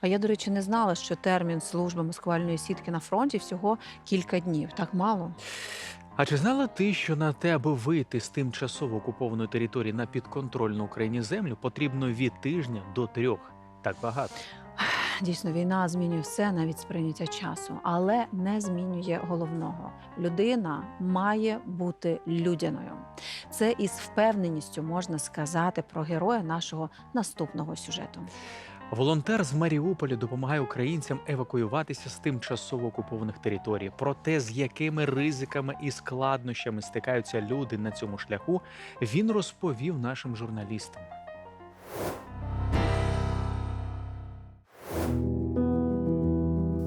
А я, до речі, не знала, що термін служби маскувальної сітки на фронті всього кілька днів. Так мало. А чи знала ти, що на те, аби вийти з тимчасово окупованої території на підконтрольну Україні землю, потрібно від тижня до трьох? Так багато. Дійсно, війна змінює все, навіть сприйняття часу, але не змінює головного. Людина має бути людяною. Це із впевненістю можна сказати про героя нашого наступного сюжету. Волонтер з Маріуполя допомагає українцям евакуюватися з тимчасово окупованих територій. Про те, з якими ризиками і складнощами стикаються люди на цьому шляху, він розповів нашим журналістам.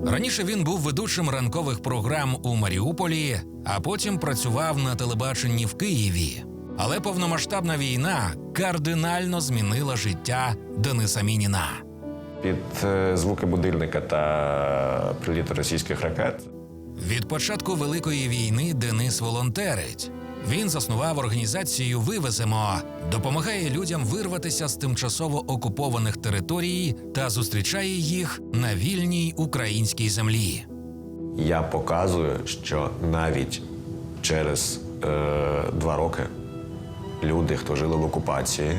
Раніше він був ведучим ранкових програм у Маріуполі, а потім працював на телебаченні в Києві. Але повномасштабна війна кардинально змінила життя Дениса Мініна. Під е, звуки будильника та приліти російських ракет Від початку великої війни Денис волонтерить. Він заснував організацію Вивеземо, допомагає людям вирватися з тимчасово окупованих територій та зустрічає їх на вільній українській землі. я показую, що навіть через е, два роки люди, хто жили в окупації,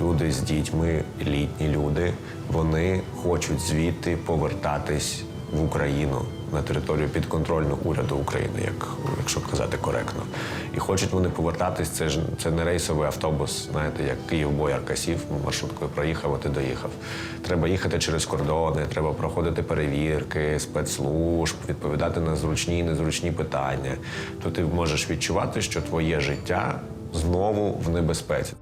люди з дітьми, літні люди, вони хочуть звідти повертатись в Україну на територію підконтрольну уряду України, як якщо казати коректно. І хочуть вони повертатись. Це ж це не рейсовий автобус, знаєте, як Київ Боярка сів, маршруткою проїхав, а ти доїхав. Треба їхати через кордони, треба проходити перевірки, спецслужб, відповідати на зручні і незручні питання. То ти можеш відчувати, що твоє життя знову в небезпеці.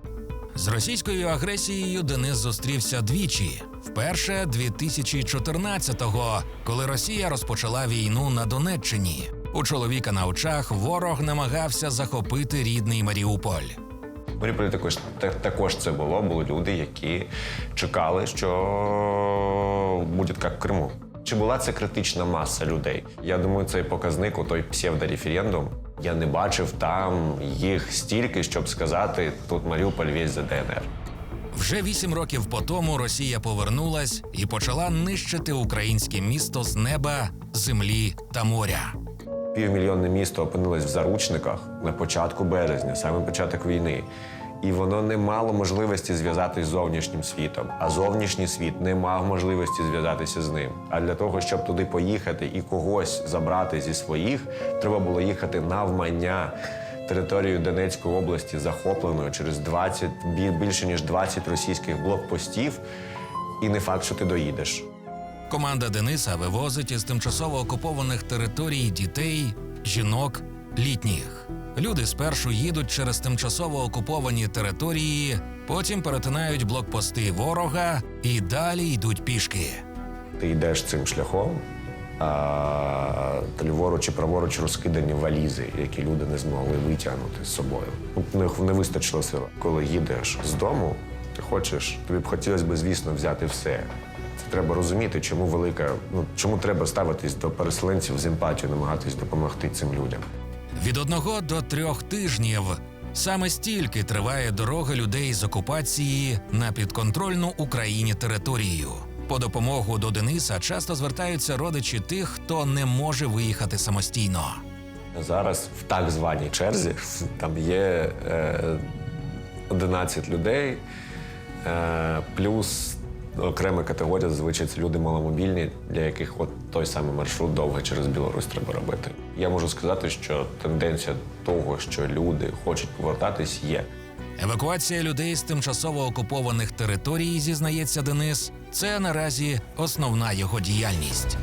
З російською агресією Денис зустрівся двічі. Вперше 2014-го, коли Росія розпочала війну на Донеччині. У чоловіка на очах ворог намагався захопити рідний Маріуполь. Маріуполі також, також це було. Були люди, які чекали, що буде як в Криму. Чи була це критична маса людей? Я думаю, цей показник у той псевдореферендум. Я не бачив там їх стільки, щоб сказати, тут Маріуполь весь за ДНР. Вже вісім років по тому Росія повернулась і почала нищити українське місто з неба, землі та моря. Півмільйонне місто опинилось в заручниках на початку березня, саме початок війни. І воно не мало можливості зв'язатись з зовнішнім світом. А зовнішній світ не мав можливості зв'язатися з ним. А для того, щоб туди поїхати і когось забрати зі своїх, треба було їхати навмання територію Донецької області, захопленою через 20, більше ніж 20 російських блокпостів. І не факт, що ти доїдеш. Команда Дениса вивозить із тимчасово окупованих територій дітей, жінок, літніх. Люди спершу їдуть через тимчасово окуповані території, потім перетинають блокпости ворога і далі йдуть пішки. Ти йдеш цим шляхом, а ліворуч і праворуч розкидані валізи, які люди не змогли витягнути з собою. У них не вистачило сил. Коли їдеш з дому, ти хочеш, тобі б хотілося б, звісно, взяти все. Це треба розуміти, чому велика, ну чому треба ставитись до переселенців з емпатією, намагатись допомогти цим людям. Від одного до трьох тижнів саме стільки триває дорога людей з окупації на підконтрольну Україні територію. По допомогу до Дениса часто звертаються родичі тих, хто не може виїхати самостійно. Зараз в так званій черзі там є е, 11 людей, е, плюс окрема категорія, зазвичай це люди маломобільні, для яких от той самий маршрут довго через Білорусь треба робити. Я можу сказати, що тенденція того, що люди хочуть повертатись, є. Евакуація людей з тимчасово окупованих територій, зізнається Денис, це наразі основна його діяльність.